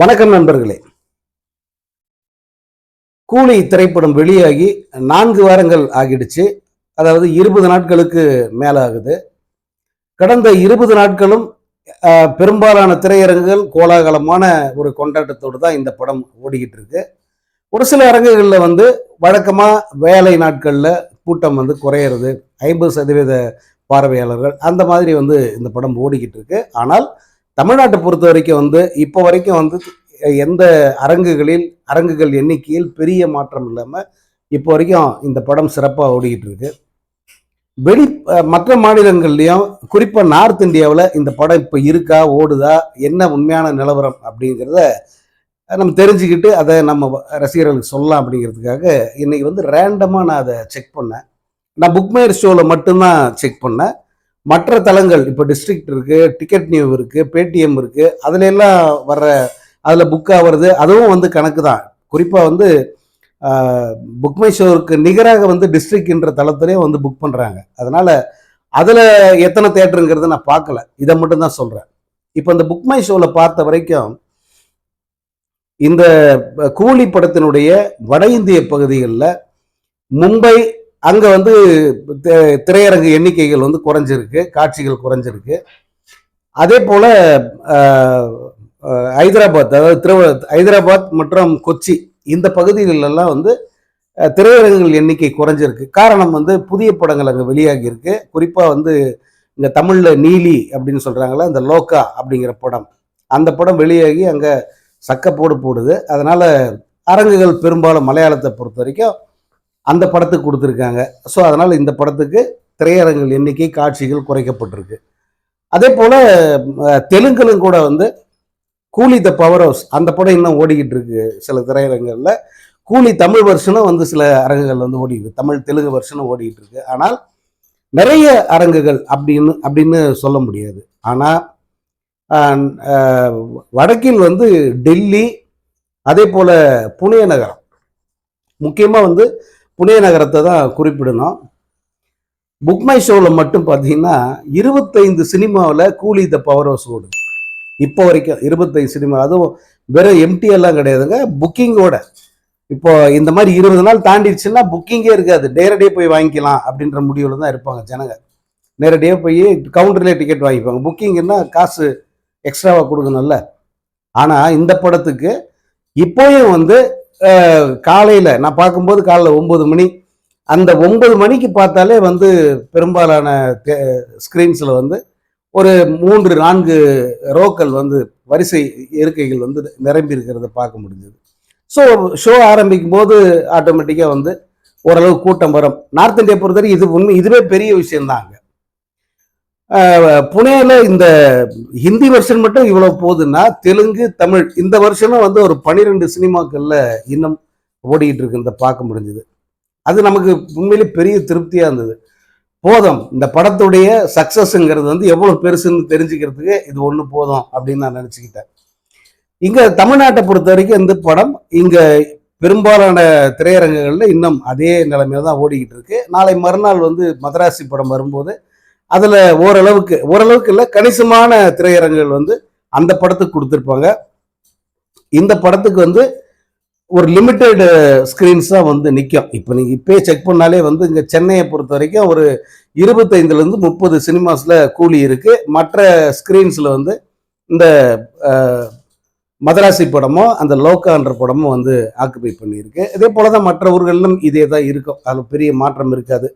வணக்கம் நண்பர்களே. கூலி திரைப்படம் வெளியாகி நான்கு வாரங்கள் ஆகிடுச்சு. அதாவது இருபது நாட்களுக்கு மேலே ஆகுது கடந்த இருபது நாட்களும் பெரும்பாலான திரையரங்குகள் கோலாகலமான ஒரு கொண்டாட்டத்தோடு தான் இந்த படம் ஓடிக்கிட்டு இருக்கு. ஒரு சில அரங்குகளில் வந்து வழக்கமாக வேலை நாட்களில் கூட்டம் வந்து குறையிறது ஐம்பது சதவீத பார்வையாளர்கள் அந்த மாதிரி வந்து இந்த படம் ஓடிக்கிட்டு இருக்கு. ஆனால் தமிழ்நாட்டை பொறுத்த வரைக்கும் வந்து இப்போ வரைக்கும் வந்து எந்த அரங்குகளில் அரங்குகள் எண்ணிக்கையில் பெரிய மாற்றம் இல்லாமல் இப்போ வரைக்கும் இந்த படம் சிறப்பாக ஓடிக்கிட்டு இருக்கு. வெளி மற்ற மாநிலங்கள்லையும் குறிப்பாக நார்த் இந்தியாவில் இந்த படம் இப்போ இருக்கா ஓடுதா என்ன உண்மையான நிலவரம் அப்படிங்கிறத நம்ம தெரிஞ்சுக்கிட்டு அதை நம்ம ரசிகர்களுக்கு சொல்லலாம் அப்படிங்கிறதுக்காக இன்னைக்கு வந்து ரேண்டமாக நான் அதை செக் பண்ணேன். நான் புக்மேர் ஷோவில் மட்டும்தான் செக் பண்ணேன். மற்ற தளங்கள் இப்போ டிஸ்ட்ரிக்ட் இருக்குது டிக்கெட் நியூ இருக்குது பேடிஎம் இருக்குது அதில் எல்லாம் வர்ற அதில் புக் ஆகிறது அதுவும் வந்து கணக்கு தான். குறிப்பாக வந்து புக்மை ஷோருக்கு நிகராக வந்து டிஸ்ட்ரிக்ட்ன்ற தளத்திலே வந்து புக் பண்ணுறாங்க அதனால் அதில் எத்தனை தேட்டருங்கிறத நான் பார்க்கல. இதை மட்டும் தான் சொல்கிறேன் இப்போ இந்த புக்மை ஷோவில் பார்த்த வரைக்கும் இந்த கூலி படத்தினுடைய வட இந்திய பகுதிகளில் மும்பை அங்கே வந்து திரையரங்கு எண்ணிக்கைகள் வந்து குறைஞ்சிருக்கு காட்சிகள் குறைஞ்சிருக்கு. அதே போல் ஹைதராபாத் அதாவது திரு ஹைதராபாத் மற்றும் கொச்சி இந்த பகுதிகளெல்லாம் வந்து திரையரங்குகள் எண்ணிக்கை குறைஞ்சிருக்கு. காரணம் வந்து புதிய படங்கள் அங்கே வெளியாகி இருக்கு குறிப்பாக வந்து இந்த தமிழில் நீலி அப்படின்னு சொல்கிறாங்களே இந்த லோக்கா அப்படிங்கிற படம். அந்த படம் வெளியாகி அங்கே சக்கப்போடு போடுது. அதனால் அரங்குகள் பெரும்பாலும் மலையாளத்தை பொறுத்த வரைக்கும் அந்த படத்துக்கு கொடுத்துருக்காங்க. ஸோ அதனால் இந்த படத்துக்கு திரையரங்குகள் எண்ணிக்கை காட்சிகள் குறைக்கப்பட்டிருக்கு. அதே போல் தெலுங்கிலும் கூட வந்து கூலி த பவர் ஹவுஸ் அந்த படம் இன்னும் ஓடிக்கிட்டு இருக்கு சில திரையரங்குகளில். கூலி தமிழ் வருஷனும் வந்து சில அரங்குகள் வந்து ஓடிக்கிட்டு தமிழ் தெலுங்கு வருஷனும் ஓடிக்கிட்டு இருக்கு ஆனால் நிறைய அரங்குகள் அப்படின்னு அப்படின்னு சொல்ல முடியாது. ஆனால் வடக்கில் வந்து டெல்லி அதே போல் புனே நகரம். முக்கியமாக வந்து புனே நகரத்தை தான் குறிப்பிடணும். புக்மை ஷோவில் மட்டும் பார்த்தீங்கன்னா இருபத்தைந்து சினிமாவில் கூலி த பவர் ஹவுஸ் ஓடுது இப்போ வரைக்கும் இருபத்தைந்து சினிமா அதுவும் வெறும் எம்டி எல்லாம் கிடையாதுங்க. புக்கிங்கோட இப்போ இந்த மாதிரி இருபது நாள் தாண்டிடுச்சுன்னா புக்கிங்கே இருக்காது. நேரடியாக போய் வாங்கிக்கலாம் அப்படின்ற முடிவில் தான் இருப்பாங்க ஜனங்க. நேரடியாக போய் கவுண்டர்லேயே டிக்கெட் வாங்கிப்பாங்க. புக்கிங்னா காசு எக்ஸ்ட்ராவாக கொடுக்கணும்ல. ஆனால் இந்த படத்துக்கு இப்போயும் வந்து காலையில் நான் பார்க்கும்போது காலைல ஒம்பது மணி. அந்த ஒம்பது மணிக்கு பார்த்தாலே வந்து பெரும்பாலான ஸ்க்ரீன்ஸில் வந்து ஒரு மூன்று நான்கு ரோக்கள் வந்து வரிசை இருக்கைகள் வந்து நிரம்பி இருக்கிறத பார்க்க முடிஞ்சது. ஸோ ஷோ ஆரம்பிக்கும் போது ஆட்டோமேட்டிக்காக வந்து ஓரளவு கூட்டம் வரும். நார்த் இந்தியா பொறுத்தவரை இது உண்மை இதுவே பெரிய விஷயம்தான் அங்கே புனேல இந்த ஹிந்தி வெர்ஷன் மட்டும் இவ்வளவு போகுதுன்னா தெலுங்கு தமிழ் இந்த வருஷமும் வந்து ஒரு பனிரெண்டு சினிமாக்கள்ல இன்னும் ஓடிக்கிட்டு இருக்கு. இந்த பார்க்க முடிஞ்சது. அது நமக்கு உண்மையிலே பெரிய திருப்தியா இருந்தது. போதும். இந்த படத்துடைய சக்சஸ்ங்கிறது வந்து எவ்வளவு பெருசுன்னு தெரிஞ்சுக்கிறதுக்கு இது ஒன்று போதும் அப்படின்னு நான் நினச்சிக்கிட்டேன். இங்க தமிழ்நாட்டை பொறுத்த வரைக்கும் இந்த படம் இங்க பெரும்பாலான திரையரங்குகள்ல இன்னும் அதே நிலைமையில தான் ஓடிக்கிட்டு இருக்கு. நாளை மறுநாள் வந்து மதராசி படம் வரும்போது அதில் ஓரளவுக்கு ஓரளவுக்கு இல்லை கணிசமான திரையரங்குகள் வந்து அந்த படத்துக்கு கொடுத்துருப்பாங்க. இந்த படத்துக்கு வந்து ஒரு லிமிட்டெடு ஸ்க்ரீன்ஸ் தான் வந்து நிற்கும் இப்போ நீங்கள் இப்போயே செக் பண்ணாலே வந்து இங்கே சென்னையை பொறுத்த வரைக்கும் ஒரு இருபத்தைந்துலேருந்து முப்பது சினிமாஸில் கூலி இருக்குது மற்ற ஸ்க்ரீன்ஸில் வந்து இந்த மதராசி படமோ அந்த லோக்கான்ற படமும் வந்து ஆக்குபை பண்ணியிருக்கு. இதே போல தான் மற்ற ஊர்களிலும் இதே தான் இருக்கும். அதில் பெரிய மாற்றம் இருக்காது.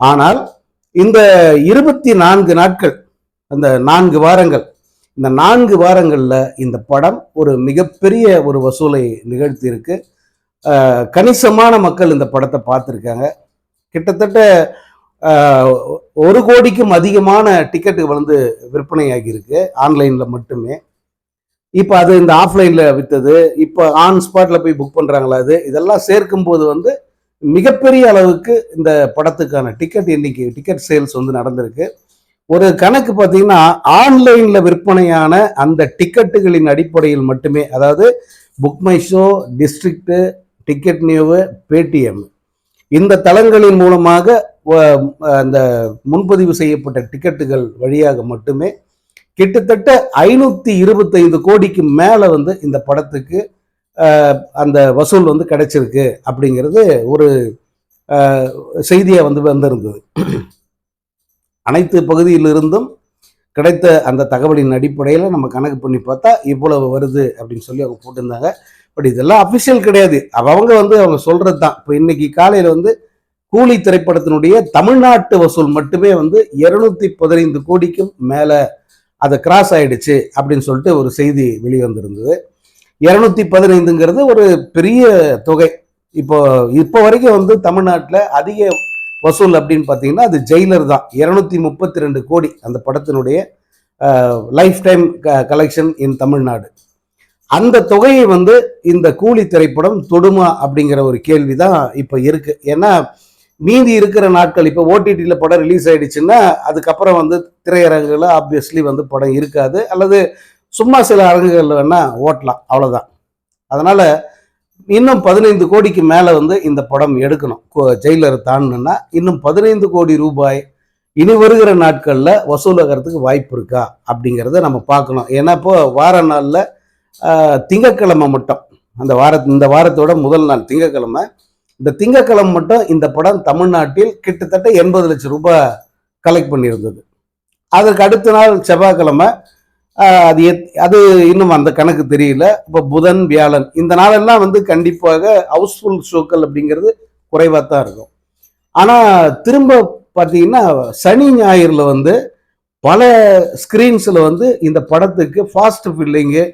ஆனால் இந்த இருபத்தி நான்கு நாட்கள் அந்த நான்கு வாரங்கள் இந்த நான்கு வாரங்களில் இந்த படம் ஒரு மிகப்பெரிய ஒரு வசூலை நிகழ்த்தி இருக்கு கணிசமான மக்கள் இந்த படத்தை பார்த்துருக்காங்க. கிட்டத்தட்ட ஒரு கோடிக்கும் அதிகமான டிக்கெட்டுகள் வந்து விற்பனையாகியிருக்கு ஆன்லைனில் மட்டுமே. இப்போ அது இந்த ஆஃப்லைனில் விற்றது இப்போ ஆன் ஸ்பாட்டில் போய் புக் பண்ணுறாங்களா அது இதெல்லாம் சேர்க்கும்போது வந்து மிகப்பெரிய அளவுக்கு இந்த படத்துக்கான டிக்கெட் எண்ணிக்கை டிக்கெட் சேல்ஸ் வந்து நடந்திருக்கு. ஒரு கணக்கு பார்த்தீங்கன்னா ஆன்லைனில் விற்பனையான அந்த டிக்கெட்டுகளின் அடிப்படையில் மட்டுமே அதாவது Book My Show District Ticket New Paytm இந்த தளங்களின் மூலமாக அந்த முன்பதிவு செய்யப்பட்ட டிக்கெட்டுகள் வழியாக மட்டுமே கிட்டத்தட்ட ஐநூற்றி இருபத்தைந்து கோடிக்கு மேலே வந்து இந்த படத்துக்கு அந்த வசூல் வந்து கிடைச்சிருக்கு அப்படிங்கிறது ஒரு செய்தியாக வந்து வந்திருந்தது. அனைத்து பகுதியிலிருந்தும் கிடைத்த அந்த தகவலின் அடிப்படையில் நம்ம கணக்கு பண்ணி பார்த்தா இவ்வளவு வருது அப்படின்னு சொல்லி அவங்க போட்டிருந்தாங்க. பட் இதெல்லாம் அஃபிஷியல் கிடையாது. அவங்க வந்து அவங்க சொல்கிறது தான். இப்போ இன்னைக்கு காலையில் வந்து கூலி திரைப்படத்தினுடைய தமிழ்நாட்டு வசூல் மட்டுமே வந்து இருநூத்தி பதினைந்து கோடிக்கும் மேலே அதை கிராஸ் ஆயிடுச்சு அப்படின்னு சொல்லிட்டு ஒரு செய்தி வெளிவந்திருந்தது. இரநூத்தி பதினைந்துங்கிறது ஒரு பெரிய தொகை. இப்போ இப்போ வரைக்கும் வந்து தமிழ்நாட்டில் அதிக வசூல் அப்படின்னு பார்த்தீங்கன்னா அது ஜெயிலர் தான். இரநூத்தி முப்பத்தி ரெண்டு கோடி அந்த படத்தினுடைய லைஃப் டைம் க கலெக்ஷன் இன் தமிழ்நாடு. அந்த தொகையை வந்து இந்த கூலி திரைப்படம் தொடுமா அப்படிங்கிற ஒரு கேள்வி தான் இப்போ இருக்கு. ஏன்னா மீதி இருக்கிற நாட்கள் இப்போ ஓடிடியில் படம் ரிலீஸ் ஆயிடுச்சுன்னா அதுக்கப்புறம் வந்து திரையரங்குகளில் ஆப்வியஸ்லி வந்து படம் இருக்காது. அல்லது சும்மா சில அரங்குகளில் வேணால் ஓட்டலாம் அவ்வளோதான் அதனால் இன்னும் பதினைந்து கோடிக்கு மேலே வந்து இந்த படம் எடுக்கணும். ஜெயிலர் தாண்டணும்னா இன்னும் பதினைந்து கோடி ரூபாய் இனி வருகிற நாட்களில் வசூலாகிறதுக்கு வாய்ப்பு இருக்கா அப்படிங்கிறத நம்ம பார்க்கணும். ஏன்னா இப்போ வார நாளில் திங்கக்கிழமை மட்டும். அந்த வார இந்த வாரத்தோட முதல் நாள் திங்கக்கிழமை இந்த திங்கக்கிழமை மட்டும் இந்த படம் தமிழ்நாட்டில் கிட்டத்தட்ட எண்பது லட்சம் ரூபாய் கலெக்ட் பண்ணியிருந்தது. அதற்கு அடுத்த நாள் செவ்வாய்க்கிழமை அது எத்- அது இன்னும் அந்த கணக்கு தெரியல. இப்போ புதன் வியாழன் இந்த நாளெல்லாம் வந்து கண்டிப்பாக ஹவுஸ்ஃபுல் ஷோக்கள் அப்படிங்கிறது குறைவாக தான் இருக்கும். ஆனால் திரும்ப பார்த்தீங்கன்னா சனி ஞாயிறில் வந்து பல ஸ்க்ரீன்ஸில் வந்து இந்த படத்துக்கு ஃபாஸ்ட் ஃபில்லிங்கு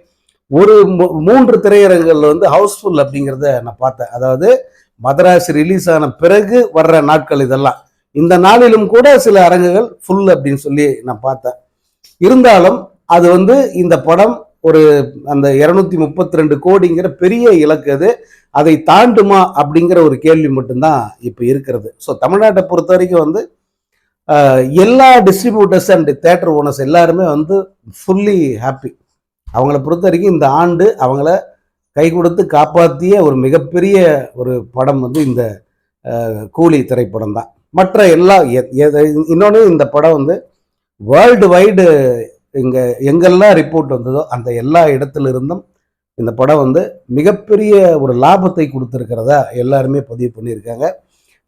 ஒரு மூ- மூன்று திரையரங்குகளில் வந்து ஹவுஸ்ஃபுல் அப்படிங்கிறத நான் பார்த்தேன். அதாவது மதராஸ் ரிலீஸ் ஆன பிறகு வர்ற நாட்கள் இதெல்லாம். இந்த நாளிலும் கூட சில அரங்குகள் ஃபுல் அப்படின்னு சொல்லி நான் பார்த்தேன். இருந்தாலும் அது வந்து இந்த படம் ஒரு அந்த இரநூத்தி முப்பத்தி ரெண்டு கோடிங்கிற பெரிய இலக்கு அது. அதை தாண்டுமா அப்படிங்கிற ஒரு கேள்வி மட்டும்தான் இப்போ இருக்கிறது. ஸோ தமிழ்நாட்டை பொறுத்த வரைக்கும் வந்து எல்லா டிஸ்ட்ரிபியூட்டர்ஸ் அண்ட் தேட்டர் ஓனர்ஸ் எல்லாருமே வந்து ஃபுல்லி ஹாப்பி அவங்கள பொறுத்த வரைக்கும் இந்த ஆண்டு அவங்கள கை கொடுத்து காப்பாற்றிய ஒரு மிகப்பெரிய ஒரு படம் வந்து இந்த கூலி திரைப்படம் தான் மற்ற எல்லா இன்னொன்று இந்த படம் வந்து வேர்ல்டு வைடு இங்கே எங்கெல்லாம் ரிப்போர்ட் வந்ததோ அந்த எல்லா இடத்துல இருந்தும் இந்த படம் வந்து மிகப்பெரிய ஒரு லாபத்தை கொடுத்துருக்கிறதா எல்லாருமே பதிவு பண்ணியிருக்காங்க.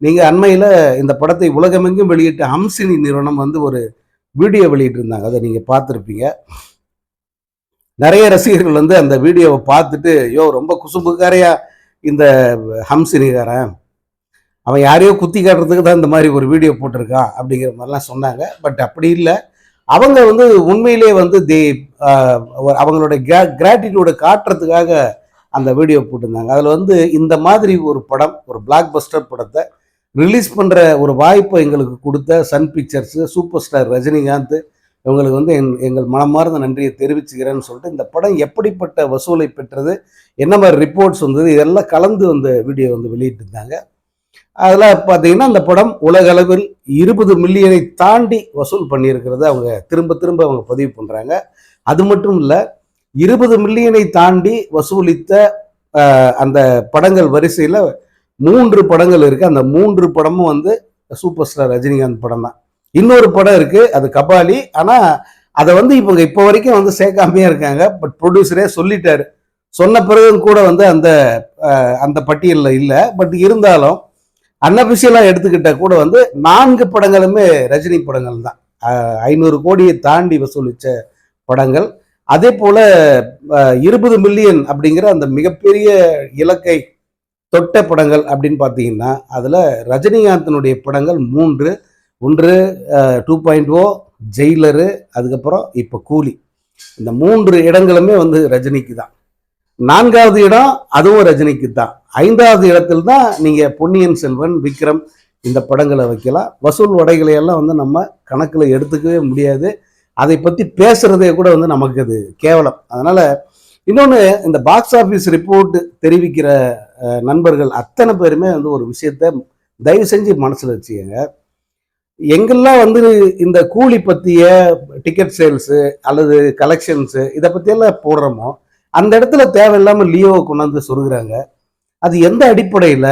நீங்கள் அண்மையில் இந்த படத்தை உலகமெங்கும் வெளியிட்ட ஹம்சினி நிறுவனம் வந்து ஒரு வீடியோ வெளியிட்டிருந்தாங்க. அதை நீங்கள் பார்த்துருப்பீங்க. நிறைய ரசிகர்கள் வந்து அந்த வீடியோவை பார்த்துட்டு யோ ரொம்ப குசும்புக்காரையா இந்த ஹம்சினிகாரன். அவன் யாரையோ குத்தி காட்டுறதுக்கு தான் இந்த மாதிரி ஒரு வீடியோ போட்டிருக்கான். அப்படிங்கிற மாதிரிலாம் சொன்னாங்க. பட் அப்படி இல்லை. அவங்க வந்து உண்மையிலே வந்து தி அவங்களோட கிராட்டிடியூட காட்டுறதுக்காக அந்த வீடியோ போட்டிருந்தாங்க. அதில் வந்து இந்த மாதிரி ஒரு படம் ஒரு பிளாக் பஸ்டர் படத்தை ரிலீஸ் பண்ணுற ஒரு வாய்ப்பை எங்களுக்கு கொடுத்த Sun Pictures super star Rajinikanth இவங்களுக்கு வந்து என் எங்கள் மனமார்ந்த நன்றியை தெரிவிச்சுக்கிறேன்னு சொல்லிட்டு இந்த படம் எப்படிப்பட்ட வசூலை பெற்றது என்ன மாதிரி ரிப்போர்ட்ஸ் வந்தது இதெல்லாம் கலந்து அந்த வீடியோ வந்து வெளியிட்டிருந்தாங்க. அதில் பார்த்தீங்கன்னா அந்த படம் உலக அளவில் இருபது மில்லியனை தாண்டி வசூல் பண்ணியிருக்கிறத அவங்க திரும்ப திரும்ப அவங்க பதிவு பண்ணுறாங்க அது மட்டும் இல்லை இருபது மில்லியனை தாண்டி வசூலித்த அந்த படங்கள் வரிசையில் மூன்று படங்கள் இருக்குது அந்த மூன்று படமும் வந்து சூப்பர் ஸ்டார் ரஜினிகாந்த் படம் தான். இன்னொரு படம் இருக்குது அது கபாலி. ஆனால் அதை வந்து இப்போ இப்போ வரைக்கும் வந்து சேர்க்காமையே இருக்காங்க. பட் ப்ரொடியூசரே சொல்லிட்டாரு. சொன்ன பிறகும் கூட வந்து அந்த அந்த பட்டியலில் இல்லை. பட் இருந்தாலும் அன்அபிஷியலாக எடுத்துக்கிட்ட கூட வந்து நான்கு படங்களுமே ரஜினி படங்கள் தான். ஐநூறு கோடியை தாண்டி வசூலித்த படங்கள். அதே போல் இருபது மில்லியன் அப்படிங்கிற அந்த மிகப்பெரிய இலக்கை தொட்ட படங்கள் அப்படின்னு பார்த்தீங்கன்னா அதில் ரஜினிகாந்தினுடைய படங்கள் மூன்று. ஒன்று டூ பாயிண்ட் ஓ ஜெயிலரு அதுக்கப்புறம் இப்போ கூலி. இந்த மூன்று இடங்களுமே வந்து ரஜினிக்கு தான். நான்காவது இடம் அதுவும் ரஜினிக்கு தான். ஐந்தாவது இடத்தில் தான் நீங்கள் பொன்னியின் செல்வன் விக்ரம் இந்த படங்களை வைக்கலாம். வசூல் வடைகளை எல்லாம் வந்து நம்ம கணக்கில் எடுத்துக்கவே முடியாது. அதை பற்றி பேசுகிறதே கூட வந்து நமக்கு அது கேவலம். அதனால் இன்னொன்று இந்த பாக்ஸ் ஆஃபீஸ் ரிப்போர்ட் தெரிவிக்கிற நண்பர்கள் அத்தனை பேருமே வந்து ஒரு விஷயத்த தயவு செஞ்சு மனசில் வச்சுக்கோங்க. எங்கெல்லாம் வந்து இந்த கூலி பற்றிய டிக்கெட் சேல்ஸு அல்லது கலெக்ஷன்ஸு இதை பற்றியெல்லாம் போடுறோமோ அந்த இடத்துல தேவையில்லாமல் லியோவை கொண்டாந்து சொருகிறாங்க. அது எந்த அடிப்படையில்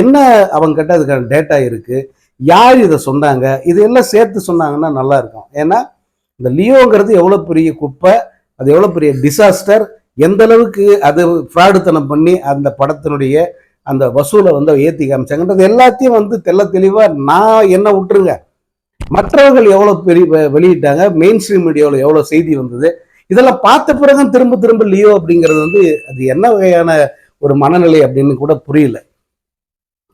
என்ன அவங்க கிட்ட அதுக்கான டேட்டா இருக்கு யார் இதை சொன்னாங்க இதையெல்லாம் சேர்த்து சொன்னாங்கன்னா நல்லா இருக்கும். ஏன்னா இந்த லியோங்கிறது எவ்வளோ பெரிய குப்பை அது எவ்வளோ பெரிய டிசாஸ்டர் எந்த அளவுக்கு அது ஃப்ராடுத்தனம் பண்ணி அந்த படத்தினுடைய அந்த வசூலை வந்து ஏற்றி காமிச்சாங்கன்றது எல்லாத்தையும் வந்து தெள்ள தெளிவாக நான் என்ன விட்டுருங்க. மற்றவர்கள் எவ்வளோ பெரிய வெளியிட்டாங்க மெயின் ஸ்ட்ரீம் மீடியாவில் எவ்வளோ செய்தி வந்தது இதெல்லாம் பார்த்த பிறகு திரும்ப திரும்ப லியோ அப்படிங்கிறது வந்து அது என்ன வகையான ஒரு மனநிலை அப்படின்னு கூட புரியல.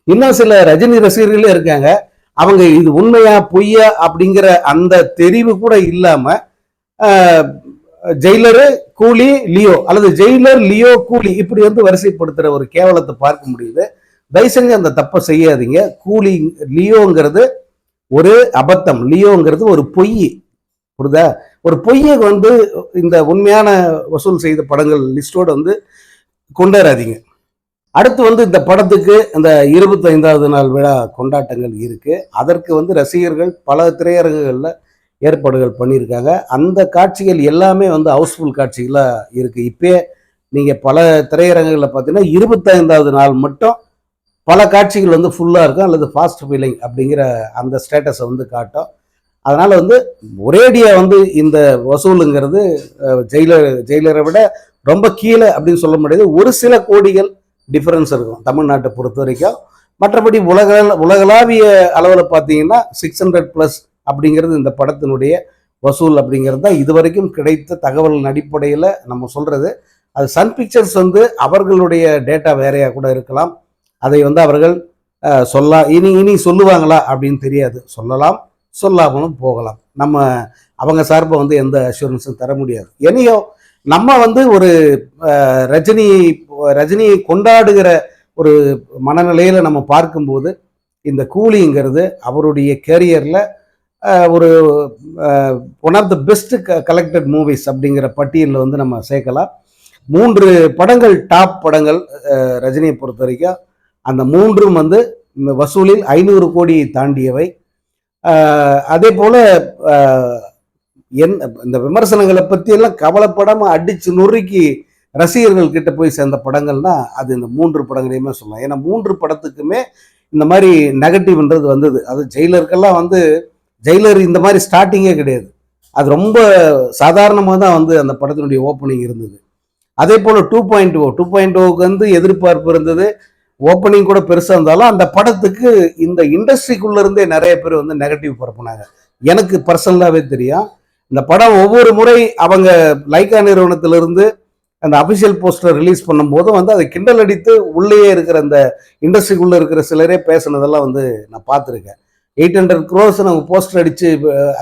இன்னும் சில ரஜினி ரசிகர்களே இருக்காங்க. அவங்க இது உண்மையா பொய்யா அப்படிங்கிற அந்த தெரிவு கூட இல்லாம ஜெயிலரு கூலி லியோ அல்லது ஜெயிலர் லியோ கூலி இப்படி வந்து வரிசைப்படுத்துற ஒரு கேவலத்தை பார்க்க முடியுது. தயவு செஞ்சு அந்த தப்பை செய்யாதீங்க. கூலி லியோங்கிறது ஒரு அபத்தம். லியோங்கிறது ஒரு பொய். புரியுதா ஒரு பொய்யை வந்து இந்த உண்மையான வசூல் செய்த படங்கள் லிஸ்டோடு வந்து கொண்டாடாதீங்க. அடுத்து வந்து இந்த படத்துக்கு இந்த இருபத்தைந்தாவது நாள் விழா கொண்டாட்டங்கள் இருக்குது அதற்கு வந்து ரசிகர்கள் பல திரையரங்குகளில் ஏற்பாடுகள் பண்ணியிருக்காங்க. அந்த காட்சிகள் எல்லாமே வந்து ஹவுஸ்ஃபுல் காட்சிகளாக இருக்குது இப்போ நீங்கள் பல திரையரங்குகளில் பார்த்தீங்கன்னா இருபத்தைந்தாவது நாள் மட்டும் பல காட்சிகள் வந்து ஃபுல்லாக இருக்கும். அல்லது ஃபாஸ்ட் ஃபீலிங் அப்படிங்கிற அந்த ஸ்டேட்டஸை வந்து காட்டும். அதனால் வந்து ஒரேடியாக வந்து இந்த வசூலுங்கிறது ஜெயிலர் ஜெயிலரை விட ரொம்ப கீழே அப்படின்னு சொல்ல முடியாது. ஒரு சில கோடிகள் டிஃபரன்ஸ் இருக்கும் தமிழ்நாட்டை பொறுத்த வரைக்கும். மற்றபடி உலக உலகளாவிய அளவில் பார்த்தீங்கன்னா சிக்ஸ் ஹண்ட்ரட் ப்ளஸ் அப்படிங்கிறது இந்த படத்தினுடைய வசூல் அப்படிங்கிறது தான் இதுவரைக்கும் கிடைத்த தகவலின் அடிப்படையில் நம்ம சொல்கிறது அது சன் பிக்சர்ஸ் வந்து அவர்களுடைய டேட்டா வேறையாக கூட இருக்கலாம். அதை வந்து அவர்கள் சொல்ல சொல்லா இனி இனி சொல்லுவாங்களா அப்படின்னு தெரியாது. சொல்லலாம் சொல்லாமலும் போகலாம். நம்ம அவங்க சார்பை வந்து எந்த அஷூரன்ஸும் தர முடியாது. எனியோ நம்ம வந்து ஒரு ரஜினி ரஜினியை கொண்டாடுகிற ஒரு மனநிலையில் நம்ம பார்க்கும்போது இந்த கூலிங்கிறது அவருடைய கேரியரில் ஒரு one of the best collected movies அப்படிங்கிற பட்டியலில் வந்து நம்ம சேர்க்கலாம். மூன்று படங்கள் டாப் படங்கள் ரஜினியை பொறுத்த வரைக்கும். அந்த மூன்றும் வந்து வசூலில் ஐநூறு கோடியை தாண்டியவை. அதே போல என் இந்த விமர்சனங்களை பற்றி எல்லாம் கவலைப்படாமல் அடித்து நொறுக்கி ரசிகர்கள் கிட்ட போய் சேர்ந்த படங்கள்னா அது இந்த மூன்று படங்களையுமே சொல்லலாம். ஏன்னா மூன்று படத்துக்குமே இந்த மாதிரி நெகட்டிவ்ன்றது வந்தது. அது ஜெயிலருக்கெல்லாம் வந்து ஜெயிலர் இந்த மாதிரி ஸ்டார்டிங்கே கிடையாது. அது ரொம்ப சாதாரணமாக தான் வந்து அந்த படத்தினுடைய ஓப்பனிங் இருந்தது. அதே போல் two point O two point ஓவுக்கு வந்து எதிர்பார்ப்பு இருந்தது. ஓப்பனிங் கூட பெருசாக இருந்தாலும் அந்த படத்துக்கு இந்த இண்டஸ்ட்ரிக்குள்ளேருந்தே நிறைய பேர் வந்து நெகட்டிவ் பரப்புனாங்க. எனக்கு பர்சனலாகவே தெரியும். இந்த படம் ஒவ்வொரு முறை அவங்க லைக்கா நிறுவனத்திலிருந்து அந்த அபிஷியல் போஸ்டர் ரிலீஸ் பண்ணும்போது வந்து அதை கிண்டல் அடித்து உள்ளேயே இருக்கிற அந்த இண்டஸ்ட்ரிக்குள்ளே இருக்கிற சிலரே பேசுனதெல்லாம் வந்து நான் பார்த்துருக்கேன். எயிட் ஹண்ட்ரட் க்ரோஸ் நம்ம போஸ்டர் அடித்து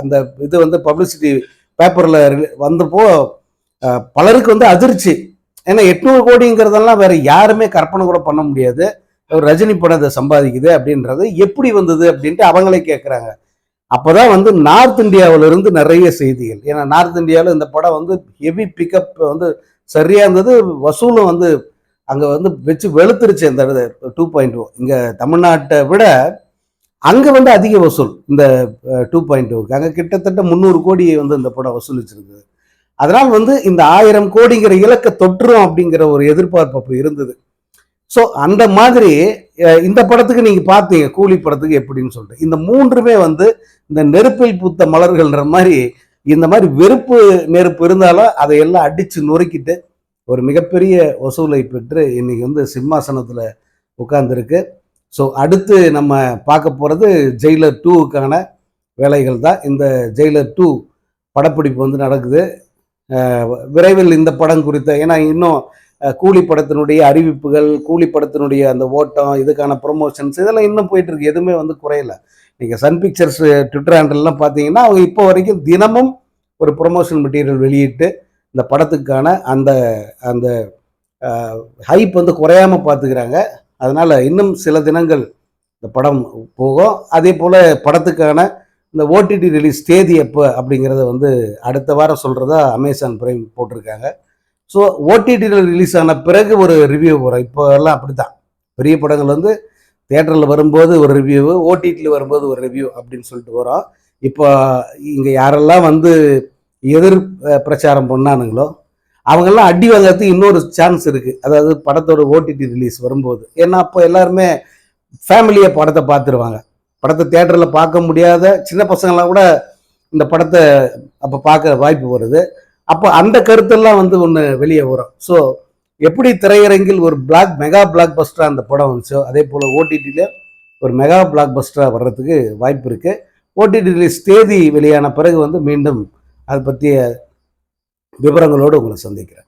அந்த இது வந்து பப்ளிசிட்டி பேப்பரில் வந்தப்போ பலருக்கு வந்து அதிர்ச்சி. ஏன்னா எட்நூறு கோடிங்கிறதெல்லாம் வேற யாருமே கற்பனை கூட பண்ண முடியாது. ரஜினி படம் அதை சம்பாதிக்குது அப்படின்றது எப்படி வந்தது அப்படின்ட்டு அவங்களே கேட்குறாங்க அப்போதான் வந்து நார்த் இந்தியாவிலிருந்து நிறைய செய்திகள். ஏன்னா நார்த் இந்தியாவில் இந்த படம் வந்து ஹெவி பிக்கப் வந்து சரியாக இருந்தது. வசூலும் வந்து அங்கே வந்து வச்சு வெளுத்துருச்சு இந்த டூ பாயிண்ட் டூ இங்கே தமிழ்நாட்டை விட அங்கே வந்து அதிக வசூல் இந்த டூ பாயிண்ட் டூக்கு அங்கே கிட்டத்தட்ட முந்நூறு கோடி வந்து இந்த படம் வசூலிச்சிருந்தது அதனால் வந்து இந்த ஆயிரம் கோடிங்கிற இலக்கை தொற்றுரும் அப்படிங்கிற ஒரு எதிர்பார்ப்பு அப்போ இருந்தது. ஸோ அந்த மாதிரி இந்த படத்துக்கு நீங்கள் பார்த்தீங்க கூலி படத்துக்கு எப்படின்னு சொல்லிட்டு. இந்த மூன்றுமே வந்து இந்த நெருப்பில் பூத்த மலர்கள்ன்ற மாதிரி இந்த மாதிரி வெறுப்பு நெருப்பு இருந்தாலும் அதையெல்லாம் அடித்து நொறுக்கிட்டு ஒரு மிகப்பெரிய வசூலை பெற்று இன்னைக்கு வந்து சிம்மாசனத்தில் உட்கார்ந்துருக்கு. ஸோ அடுத்து நம்ம பார்க்க போகிறது ஜெயிலர் டூவுக்கான வேலைகள் தான். இந்த ஜெயிலர் டூ படப்பிடிப்பு வந்து நடக்குது. விரைவில் இந்த படம் குறித்த ஏன்னா இன்னும் கூலி படத்தினுடைய அறிவிப்புகள் கூலி படத்தினுடைய அந்த ஓட்டம் இதுக்கான ப்ரொமோஷன்ஸ் இதெல்லாம் இன்னும் போயிட்டு இருக்கு. எதுவுமே வந்து குறையல. நீங்கள் சன் பிக்சர்ஸ் ட்விட்டர் ஹேண்டல்லாம் பார்த்தீங்கன்னா அவங்க இப்போ வரைக்கும் தினமும் ஒரு ப்ரொமோஷன் மெட்டீரியல் வெளியிட்டு இந்த படத்துக்கான அந்த அந்த ஹைப் வந்து குறையாம பார்த்துக்கிறாங்க. அதனால் இன்னும் சில தினங்கள் இந்த படம் போகும். அதே போல் படத்துக்கான இந்த ஓடிடி ரிலீஸ் தேதி எப்போ அப்படிங்கிறத வந்து அடுத்த வாரம் சொல்கிறதா அமேசான் பிரைம் போட்டிருக்காங்க. ஸோ ஓடிடியில் ரிலீஸ் ஆன பிறகு ஒரு ரிவ்யூ வரும் இப்போ எல்லாம் அப்படி தான் பெரிய படங்கள் வந்து தேட்டரில் வரும்போது ஒரு ரிவ்யூ ஓடிடியில் வரும்போது ஒரு ரிவ்யூ அப்படின்னு சொல்லிட்டு வரும். இப்போ இங்கே யாரெல்லாம் வந்து எதிர் பிரச்சாரம் பண்ணானுங்களோ அவங்கெல்லாம் அடி வாங்கிறதுக்கு இன்னொரு சான்ஸ் இருக்குது அதாவது படத்தோட ஓடிடி ரிலீஸ் வரும்போது. ஏன்னா அப்போ எல்லாருமே ஃபேமிலியை படத்தை பார்த்துருவாங்க. படத்தை தேட்டரில் பார்க்க முடியாத சின்ன பசங்களாம் கூட இந்த படத்தை அப்போ பார்க்க வாய்ப்பு வருது. அப்போ அந்த கருத்தெல்லாம் வந்து ஒன்று வெளியே வரும். ஸோ எப்படி திரையரங்கில் ஒரு பிளாக் மெகா பிளாக் பஸ்டராக அந்த படம் வந்துச்சோ அதே போல் ஓடிடியில் ஒரு மெகா பிளாக் பஸ்டராக வர்றதுக்கு வாய்ப்பு இருக்குது ஓடிடி ரிலீஸ் தேதி வெளியான பிறகு வந்து மீண்டும் அதை பற்றிய விவரங்களோடு உங்களை சந்திக்கிறேன்.